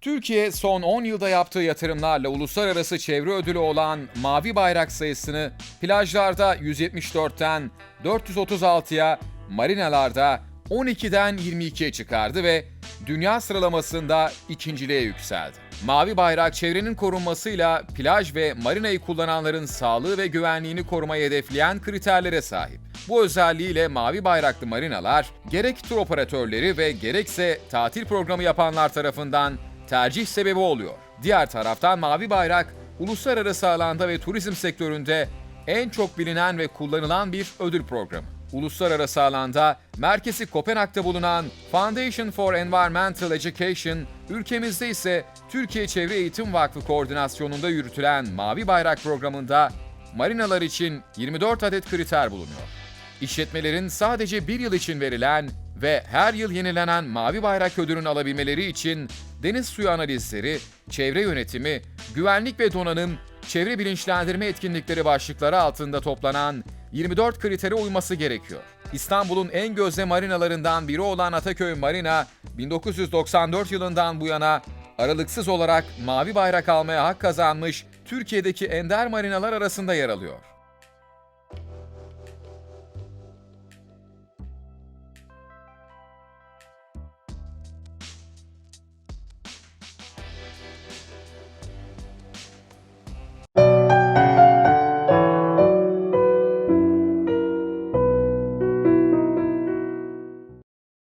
Türkiye son 10 yılda yaptığı yatırımlarla uluslararası çevre ödülü olan mavi bayrak sayısını plajlarda 174'ten 436'ya, marinalarda 12'den 22'ye çıkardı ve dünya sıralamasında ikinciliğe yükseldi. Mavi bayrak çevrenin korunmasıyla plaj ve marinayı kullananların sağlığı ve güvenliğini korumayı hedefleyen kriterlere sahip. Bu özelliğiyle mavi bayraklı marinalar gerek tur operatörleri ve gerekse tatil programı yapanlar tarafından tercih sebebi oluyor. Diğer taraftan mavi bayrak uluslararası alanda ve turizm sektöründe en çok bilinen ve kullanılan bir ödül programı. Uluslararası alanda merkezi Kopenhag'da bulunan Foundation for Environmental Education, ülkemizde ise Türkiye Çevre Eğitim Vakfı koordinasyonunda yürütülen Mavi Bayrak programında marinalar için 24 adet kriter bulunuyor. İşletmelerin sadece bir yıl için verilen ve her yıl yenilenen Mavi Bayrak ödülünü alabilmeleri için deniz suyu analizleri, çevre yönetimi, güvenlik ve donanım, çevre bilinçlendirme etkinlikleri başlıkları altında toplanan 24 kritere uyması gerekiyor. İstanbul'un en gözde marinalarından biri olan Ataköy Marina, 1994 yılından bu yana aralıksız olarak mavi bayrak almaya hak kazanmış Türkiye'deki ender marinalar arasında yer alıyor.